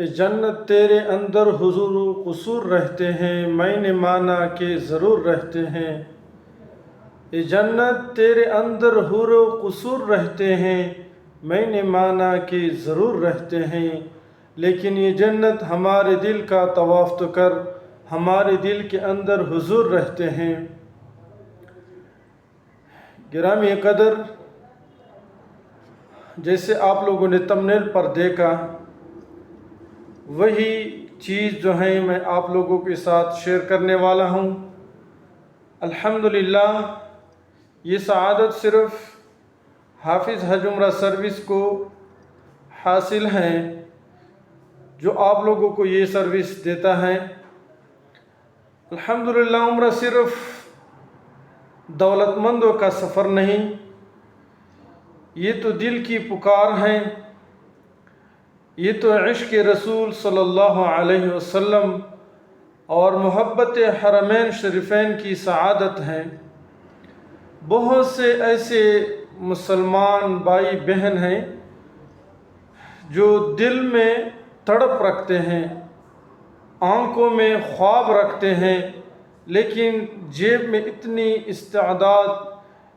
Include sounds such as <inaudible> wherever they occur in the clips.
اے جنت تیرے اندر حضور و قصور رہتے ہیں، میں نے مانا کہ ضرور رہتے ہیں۔ اے جنت تیرے اندر حور و قصور رہتے ہیں، میں نے مانا کہ ضرور رہتے ہیں۔ لیکن یہ جنت ہمارے دل کا طواف تو کر، ہمارے دل کے اندر حضور رہتے ہیں۔ گرامی قدر، جیسے آپ لوگوں نے تمنیل پر دیکھا وہی چیز جو ہے میں آپ لوگوں کے ساتھ شیئر کرنے والا ہوں۔ الحمدللہ، یہ سعادت صرف حافظ حج عمرہ سروس کو حاصل ہیں جو آپ لوگوں کو یہ سروس دیتا ہے۔ الحمدللہ، عمرہ صرف دولت مندوں کا سفر نہیں، یہ تو دل کی پکار ہے یہ تو عشق رسول صلی اللہ علیہ وسلم اور محبت حرمین شریفین کی سعادت ہے بہت سے ایسے مسلمان بھائی بہن ہیں جو دل میں تڑپ رکھتے ہیں، آنکھوں میں خواب رکھتے ہیں، لیکن جیب میں اتنی استعداد،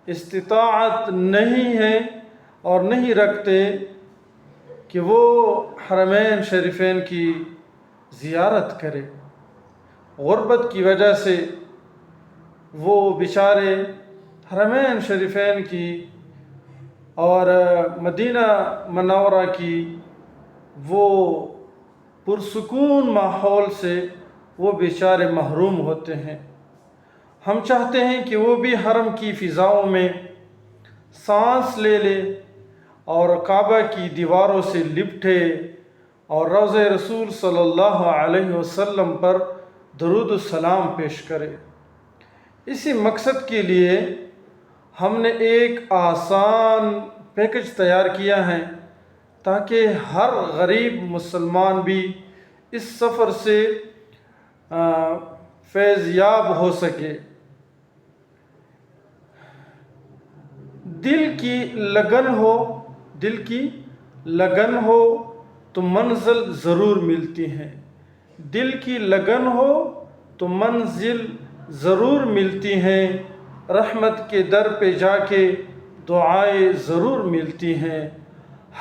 استطاعت نہیں ہے اور نہیں رکھتے۔ کہ وہ حرمین شریفین کی زیارت کرے۔ غربت کی وجہ سے وہ بیچارے حرمین شریفین کی اور مدینہ منورہ کی وہ پرسکون ماحول سے وہ بیچارے محروم ہوتے ہیں۔ ہم چاہتے ہیں کہ وہ بھی حرم کی فضاؤں میں سانس لے لے۔ اور کعبہ کی دیواروں سے لپٹے اور روض رسول صلی اللہ علیہ وسلم پر درود السلام پیش کرے۔ اسی مقصد کے لیے ہم نے ایک آسان پیکج تیار کیا ہے تاکہ ہر غریب مسلمان بھی اس سفر سے فیض یاب ہو سکے۔ دل کی لگن ہو دل کی لگن ہو تو منزل ضرور ملتی ہے دل کی لگن ہو تو منزل ضرور ملتی ہیں۔ رحمت کے در پہ جا کے دعائیں ضرور ملتی ہیں۔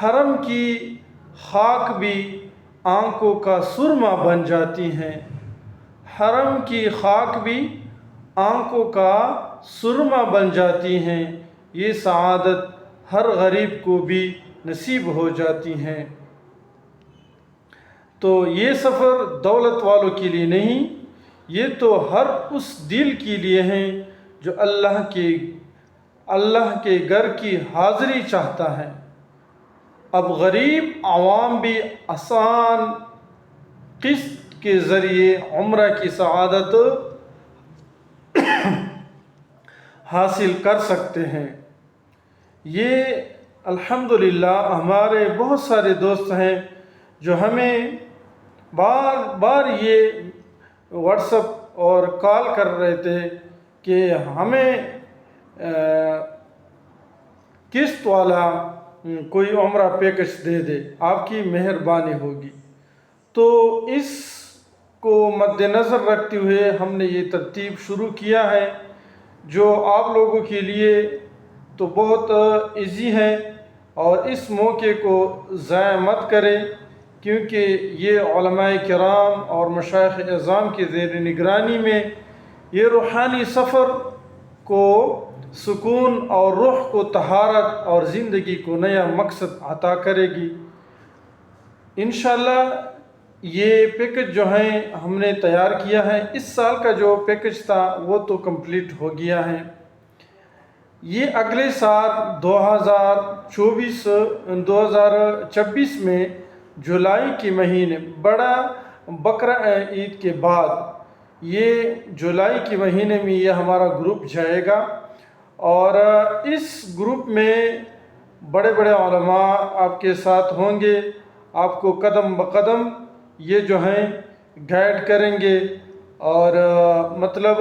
حرم کی خاک بھی آنکھوں کا سرما بن جاتی ہیں۔ حرم کی خاک بھی آنکھوں کا سرما بن جاتی ہیں۔ یہ سعادت ہر غریب کو بھی نصیب ہو جاتی ہیں۔ تو یہ سفر دولت والوں کے لیے نہیں، یہ تو ہر اس دل کے لیے ہیں جو اللہ کے اللہ کے گھر کی حاضری چاہتا ہے۔ اب غریب عوام بھی آسان قسط کے ذریعے عمرہ کی سعادت <coughs> حاصل کر سکتے ہیں۔ یہ الحمدللہ ہمارے بہت سارے دوست ہیں جو ہمیں بار بار یہ واٹسپ اور کال کر رہے تھے کہ ہمیں قسط والا کوئی عمرہ پیکج دے دے، آپ کی مہربانی ہوگی۔ تو اس کو مد نظر رکھتے ہوئے ہم نے یہ ترتیب شروع کیا ہے جو آپ لوگوں کے لیے تو بہت ایزی ہے اور اس موقع کو ضائع مت کریں کیونکہ یہ علماء کرام اور مشائق اعظام کی زیر نگرانی میں یہ روحانی سفر کو سکون اور روح کو تہارت اور زندگی کو نیا مقصد عطا کرے گی۔ انشاءاللہ یہ پیکج جو ہیں ہم نے تیار کیا ہے، اس سال کا جو پیکج تھا وہ تو کمپلیٹ ہو گیا ہے۔ یہ اگلے سال دو ہزار چوبیس، دو ہزار چبیس میں جولائی کے مہینے بڑا بقرہ عید کے بعد یہ جولائی کے مہینے میں یہ ہمارا گروپ جائے گا اور اس گروپ میں بڑے بڑے علماء آپ کے ساتھ ہوں گے۔ آپ کو قدم بقدم یہ جو ہیں گائیڈ کریں گے اور مطلب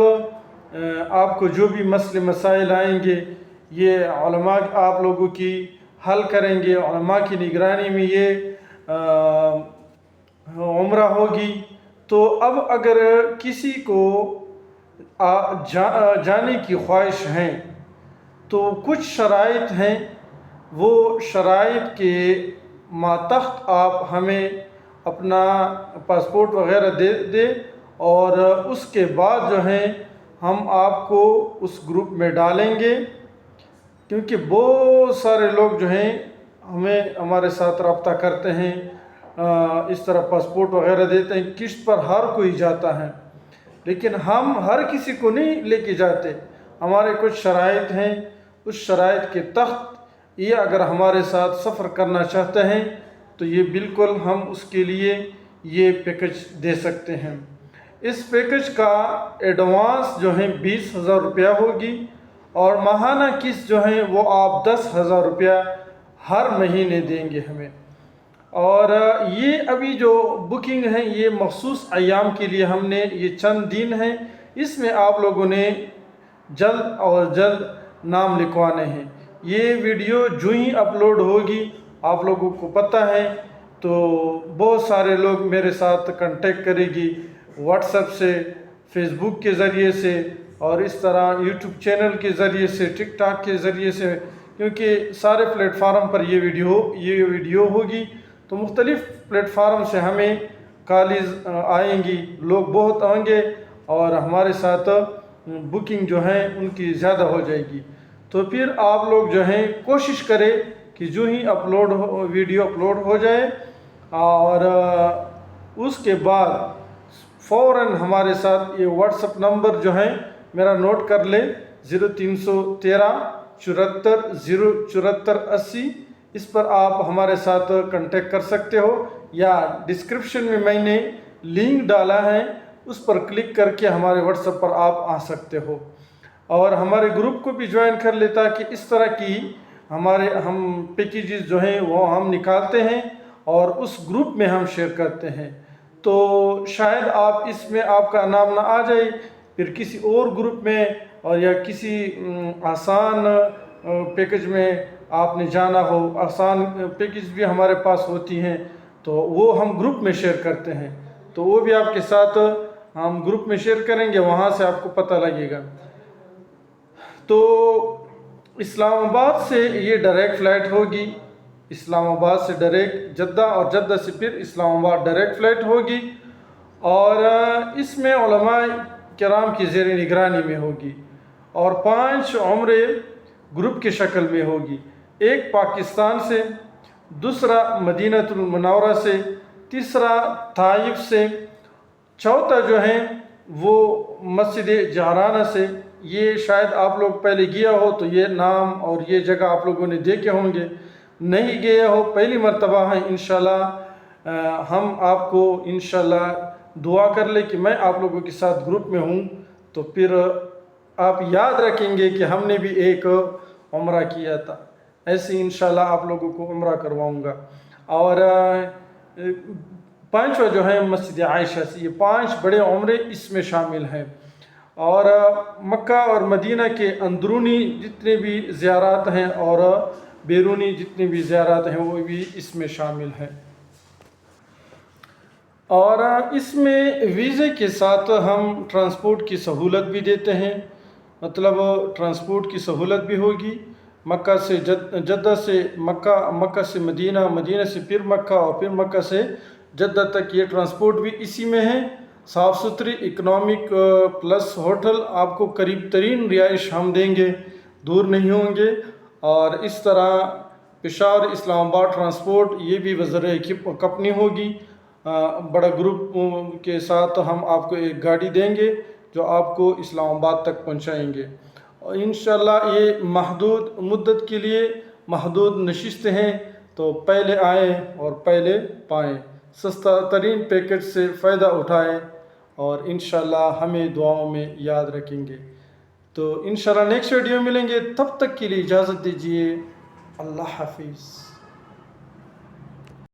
آپ کو جو بھی مسئلے، مسائل آئیں گے، یہ علماء، آپ لوگوں کی حل کریں گے، علماء کی نگرانی میں یہ عمرہ ہوگی۔ تو اب اگر کسی کو جانے کی خواہش ہیں تو کچھ شرائط ہیں۔ وہ شرائط کے ماتحت آپ ہمیں اپنا پاسپورٹ وغیرہ دے دیں اور اس کے بعد جو ہیں ہم آپ کو اس گروپ میں ڈالیں گے۔ کیونکہ بہت سارے لوگ جو ہیں ہمیں ہمارے ساتھ رابطہ کرتے ہیں اس طرح پاسپورٹ وغیرہ دیتے ہیں، قسط پر ہر کوئی جاتا ہے۔ لیکن ہم ہر کسی کو نہیں لے کے جاتے۔ ہمارے کچھ شرائط ہیں۔ اس شرائط کے تحت یہ اگر ہمارے ساتھ سفر کرنا چاہتے ہیں، تو یہ بالکل ہم اس کے لیے یہ پیکج دے سکتے ہیں۔ اس پیکج کا ایڈوانس جو ہیں بیس ہزار روپیہ ہوگی اور ماہانہ قسط جو ہیں وہ آپ دس ہزار روپیہ ہر مہینے دیں گے ہمیں۔ اور یہ ابھی جو بکنگ ہیں یہ مخصوص ایام کے لیے ہم نے یہ چند دن ہیں، اس میں آپ لوگوں نے جلد اور جلد نام لکھوانے ہیں۔ یہ ویڈیو جو ہی اپلوڈ ہوگی، آپ لوگوں کو پتہ ہے، تو بہت سارے لوگ میرے ساتھ کنٹیکٹ کرے گی۔ واٹس ایپ سے، فیس بک کے ذریعے سے اور اس طرح یوٹیوب چینل کے ذریعے سے، ٹک ٹاک کے ذریعے سے، کیونکہ سارے پلیٹ فارم پر یہ ویڈیو یہ ویڈیو ہوگی۔ تو مختلف پلیٹ فارم سے ہمیں کالز آئیں گی۔ لوگ بہت آئیں گے اور ہمارے ساتھ بکنگ جو ہیں، ان کی زیادہ ہو جائے گی۔ تو پھر آپ لوگ جو ہیں، کوشش کریں کہ جو ہی اپلوڈ ہو، ویڈیو اپلوڈ ہو جائے اور اس کے بعد فوراً ہمارے ساتھ یہ واٹس اپ نمبر جو ہیں، میرا نوٹ کر لیں۔ زیرو تین سو تیرہ، چورہتر، زیرو چورہتر، اسی۔ اس پر آپ ہمارے ساتھ کنٹیکٹ کر سکتے ہو۔ یا ڈسکرپشن میں میں نے لنک ڈالا ہے، اس پر کلک کر کے ہمارے واٹس اپ پر آپ آ سکتے ہو۔ اور ہمارے گروپ کو بھی جوائن کر لیتا کہ اس طرح کی ہمارے ہم پیکیجز جو ہیں، وہ ہم نکالتے ہیں اور اس گروپ میں ہم شیئر کرتے ہیں۔ تو شاید آپ اس میں آپ کا نام نہ آ جائے، پھر کسی اور گروپ میں اور یا کسی آسان پیکج میں آپ نے جانا ہو، آسان پیکج بھی ہمارے پاس ہوتی ہیں، تو وہ ہم گروپ میں شیئر کرتے ہیں۔ تو وہ بھی آپ کے ساتھ ہم گروپ میں شیئر کریں گے، وہاں سے آپ کو پتہ لگے گا۔ تو اسلام آباد سے یہ ڈائریکٹ فلائٹ ہوگی۔ اسلام آباد سے ڈائریکٹ جدہ اور جدہ سے پھر اسلام آباد ڈائریکٹ فلائٹ ہوگی اور اس میں علماء کرام کی زیر نگرانی میں ہوگی اور پانچ عمرے گروپ کی شکل میں ہوگی۔ ایک پاکستان سے، دوسرا مدینہ المنورہ سے، تیسرا طائف سے، چوتھا جو ہیں وہ مسجد جہرانہ سے۔ یہ شاید آپ لوگ پہلے گیا ہو تو یہ نام اور یہ جگہ آپ لوگوں نے دیکھے ہوں گے۔ نہیں گیا ہو، پہلی مرتبہ ہیں انشاءاللہ ہم آپ کو انشاءاللہ دعا کر لے کہ میں آپ لوگوں کے ساتھ گروپ میں ہوں۔ تو پھر آپ یاد رکھیں گے کہ ہم نے بھی ایک عمرہ کیا تھا۔ ایسے انشاءاللہ آپ لوگوں کو عمرہ کرواؤں گا۔ اور پانچواں جو ہے، مسجد عائشہ سے، یہ پانچ بڑے عمرے اس میں شامل ہیں۔ اور مکہ اور مدینہ کے اندرونی جتنے بھی زیارات ہیں اور بیرونی جتنے بھی زیارات ہیں وہ بھی اس میں شامل ہیں۔ اور اس میں ویزے کے ساتھ ہم ٹرانسپورٹ کی سہولت بھی دیتے ہیں۔ مطلب ٹرانسپورٹ کی سہولت بھی ہوگی۔ مکہ سے جدہ سے مکہ مکہ سے مدینہ مدینہ سے پھر مکہ اور پھر مکہ سے جدہ تک یہ ٹرانسپورٹ بھی اسی میں ہے۔ صاف ستھری اکنامک پلس ہوٹل آپ کو قریب ترین رہائش ہم دیں گے۔ دور نہیں ہوں گے۔ اور اس طرح پشاور اسلام آباد ٹرانسپورٹ یہ بھی وزر کپنی ہوگی۔ بڑا گروپ کے ساتھ ہم آپ کو ایک گاڑی دیں گے جو آپ کو اسلام آباد تک پہنچائیں گے۔ اور انشاءاللہ یہ محدود مدت کے لیے محدود نشستیں ہیں۔ تو پہلے آئیں اور پہلے پائیں۔ سستا ترین پیکج سے فائدہ اٹھائیں اور انشاءاللہ ہمیں دعاؤں میں یاد رکھیں گے۔ تو انشاءاللہ نیکسٹ ویڈیو ملیں گے تب تک کے لیے اجازت دیجیے اللہ حافظ۔